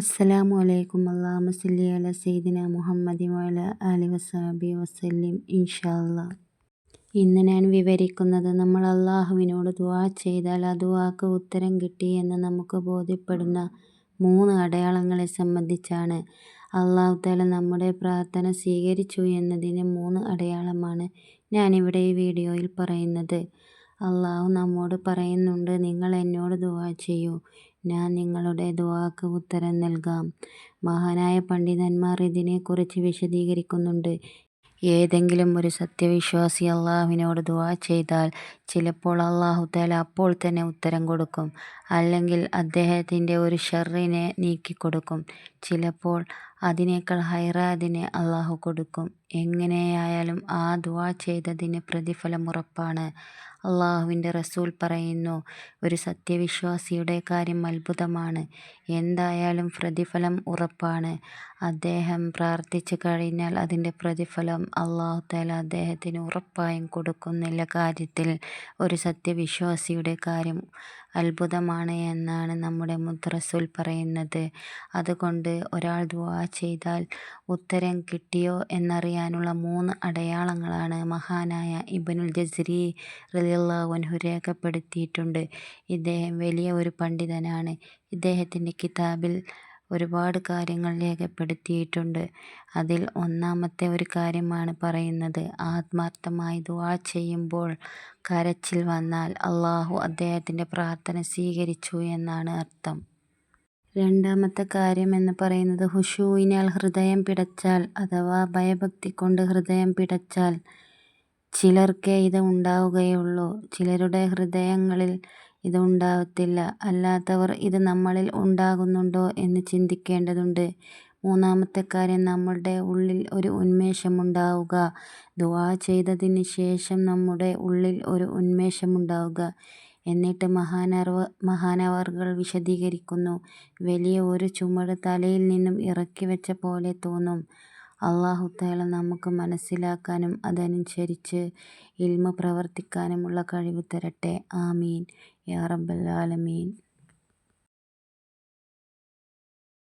അസ്സലാമു അലൈക്കും. അള്ളാഹു സല്ലി അല സൈദിന മുഹമ്മദി വല അലി വസാബി വസല്ലിം. ഇൻഷാല്ല ഇന്ന് ഞാൻ വിവരിക്കുന്നത് നമ്മൾ അള്ളാഹുവിനോട് ദുവാ ചെയ്താൽ ആ ദുവാക്ക് ഉത്തരം കിട്ടി എന്ന് നമുക്ക് ബോധ്യപ്പെടുന്ന മൂന്ന് അടയാളങ്ങളെ സംബന്ധിച്ചാണ്. അള്ളാഹു തല നമ്മുടെ പ്രാർത്ഥന സ്വീകരിച്ചു എന്നതിന് മൂന്ന് അടയാളമാണ് ഞാനിവിടെ ഈ വീഡിയോയിൽ പറയുന്നത്. അള്ളാഹു നമ്മോട് പറയുന്നുണ്ട് നിങ്ങൾ എന്നോട് ദുവാ ചെയ്യൂ. ഞാൻ നിങ്ങളുടെ ദുആക്ക് ഉത്തരം നൽകാം. മഹാനായ പണ്ഡിതന്മാർ ഇതിനെക്കുറിച്ച് വിശദീകരിക്കുന്നുണ്ട്. ഏതെങ്കിലും ഒരു സത്യവിശ്വാസി അള്ളാഹുവിനോട് ദുആ ചെയ്താൽ ചിലപ്പോൾ അള്ളാഹു തആല അപ്പോൾ തന്നെ ഉത്തരം കൊടുക്കും. അല്ലെങ്കിൽ അദ്ദേഹത്തിന്റെ ഒരു ഷെറിനെ നീക്കിക്കൊടുക്കും. ചിലപ്പോൾ അതിനേക്കാൾ ഹൈറാദിനെ അള്ളാഹു കൊടുക്കും. എങ്ങനെയായാലും ആ ദുആ ചെയ്തതിന് പ്രതിഫലം ഉറപ്പാണ്. അള്ളാഹുവിന്റെ റസൂൽ പറയുന്നു ഒരു സത്യവിശ്വാസിയുടെ കാര്യം അത്ഭുതമാണ്. എന്തായാലും പ്രതിഫലം ഉറപ്പാണ്. അദ്ദേഹം പ്രാർത്ഥിച്ചു കഴിഞ്ഞാൽ അതിന്റെ പ്രതിഫലം അള്ളാഹു തആല അദ്ദേഹത്തിന് ഉറപ്പായും കൊടുക്കുന്നില്ല കാര്യത്തിൽ. ഒരു സത്യവിശ്വാസിയുടെ കാര്യം അത്ഭുതമാണ് എന്നാണ് നമ്മുടെ മുദ്രസുൽ പറയുന്നത്. അതുകൊണ്ട് ഒരാൾ ദുവാ ചെയ്താൽ ഉത്തരം കിട്ടിയോ എന്നറിയാനുള്ള മൂന്ന് അടയാളങ്ങളാണ് മഹാനായ ഇബനുൽ ജസ്രി അൻഹു രേഖപ്പെടുത്തിയിട്ടുണ്ട്. ഇദ്ദേഹം വലിയ ഒരു പണ്ഡിതനാണ്. ഇദ്ദേഹത്തിന്റെ കിതാബിൽ ഒരുപാട് കാര്യങ്ങൾ രേഖപ്പെടുത്തിയിട്ടുണ്ട്. അതിൽ ഒന്നാമത്തെ ഒരു കാര്യമാണ് പറയുന്നത്. ആത്മാർത്ഥമായി ദുവാ ചെയ്യുമ്പോൾ കരച്ചിൽ വന്നാൽ അള്ളാഹു അദ്ദേഹത്തിന്റെ പ്രാർത്ഥന സ്വീകരിച്ചു എന്നാണ് അർത്ഥം. രണ്ടാമത്തെ കാര്യം എന്ന് പറയുന്നത് ഹുഷുവിനാൽ ഹൃദയം പിടച്ചാൽ അഥവാ ഭയഭക്തി കൊണ്ട് ഹൃദയം പിടച്ചാൽ ചിലർക്കേ ഇത് ഉണ്ടാവുകയുള്ളൂ. ചിലരുടെ ഹൃദയങ്ങളിൽ ഇത് ഉണ്ടാവത്തില്ല അല്ലാത്തവർ ഇത് നമ്മളിൽ ഉണ്ടാകുന്നുണ്ടോ എന്ന് ചിന്തിക്കേണ്ടതുണ്ട്. മൂന്നാമത്തെ കാര്യം നമ്മളുടെ ഉള്ളിൽ ഒരു ഉന്മേഷമുണ്ടാവുക. ദുവാ ചെയ്തതിന് ശേഷം നമ്മുടെ ഉള്ളിൽ ഒരു ഉന്മേഷമുണ്ടാവുക. എന്നിട്ട് മഹാനർവ മഹാനവർകൾ വിശദീകരിക്കുന്നു. വലിയ ഒരു ചുമട് തലയിൽ നിന്നും ഇറക്കി വെച്ച പോലെ തോന്നും. അള്ളാഹു തആല നമുക്ക് മനസ്സിലാക്കാനും അതനുസരിച്ച് ഇൽമ പ്രവർത്തിക്കാനുമുള്ള കഴിവ് തരട്ടെ. ആമീൻ. യാ റബ്ബൽ ആലമീൻ.